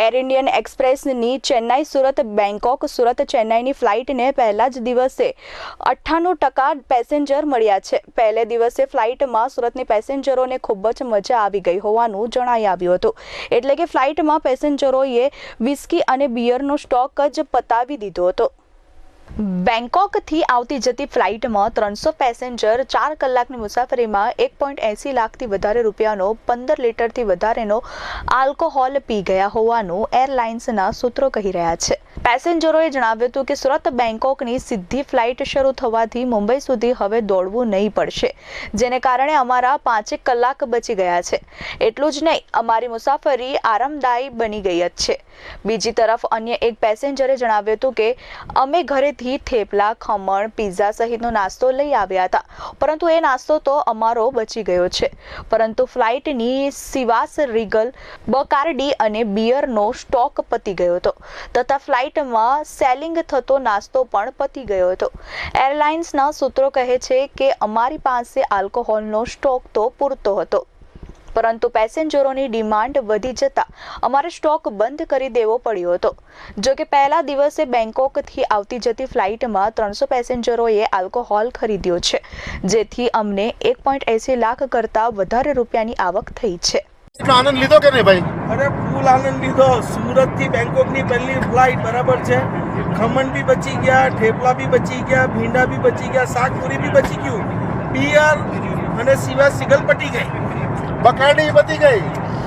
Air Indian એક્સપ્રેસની Chennai Surat Bangkok Surat ચેન્નાઈની ફ્લાઇટને પહેલા જ દિવસે અઠ્ઠાણું ટકા પેસેન્જર મળ્યા છે. પહેલે દિવસે ફ્લાઇટમાં સુરતની પેસેન્જરોને ખૂબ જ મજા આવી ગઈ હોવાનું જણાઈ આવ્યું હતું. એટલે કે ફ્લાઇટમાં પેસેન્જરોએ વિસ્કી અને બિયરનો સ્ટોક જ પતાવી દીધો હતો. બેંકોકથી આવતી જતી ફ્લાઇટમાં ત્રણસો પેસેન્જર ચાર કલાકની મુસાફરીમાં એક પોઈન્ટ એંસી લાખથી વધારે રૂપિયાનો, પંદર લીટરથી વધારેનો આલ્કોહોલ પી ગયા હોવાનું એરલાઇન્સના સૂત્રો કહી રહ્યા છે. પેસેન્જરોએ જણાવ્યું હતું કે સુરત બેંકોકની સીધી ફ્લાઇટ શરૂ થવાથી મુંબઈ સુધી હવે દોડવું નહીં પડશે, જેને કારણે અમારા પાંચેક કલાક બચી ગયા છે. એટલું જ નહીં, અમારી મુસાફરી આરામદાયી બની ગઈ જ છે. બીજી તરફ અન્ય એક પેસેન્જરે જણાવ્યું હતું કે, અમે ઘરેથી થેપલા, ખમણ, પીઝા સહિતનો નાસ્તો લઈ આવ્યા હતા. પરંતુ એ નાસ્તો તો અમારો બચી ગયો છે. પરંતુ ફ્લાઇટની સિવાસ રીગલ, બકારડી અને બિયરનો સ્ટોક પતી ગયો હતો. તથા ફ્લાઇટમાં સેલિંગ થતો નાસ્તો પણ પતી ગયો હતો. એરલાઇન્સના સૂત્રો કહે છે કે અમારી પાસે આલ્કોહોલનો સ્ટોક તો પૂરતો હતો. પરંતુ પેસેન્જરોની ડિમાન્ડ વધી જતા અમારે સ્ટોક બંધ કરી દેવો પડ્યો હતો. જો કે પહેલા દિવસે બેંકોકથી આવતી જતી ફ્લાઇટમાં ત્રણસો પેસેન્જરોએ આલ્કોહોલ ખરીદ્યો છે જેથી અમને એક પોઈન્ટ એસી લાખ કરતાં વધારે રૂપિયાની આવક થઈ છે. આનંદ લીધો કે નહીં ભાઈ? અરે ફૂલ આનંદ લીધો. સુરતથી બેંકોકની પહેલી ફ્લાઇટ બરાબર છે. ખમણ બી બચી ગયા ઠેપલા બી બચી ગયા ભીંડા બી બચી ગયા શાકપુરી બી બચી ગયું. બિયર અને સિવા સિગલ પટી ગઈ. બકાડી બધી ગઈ.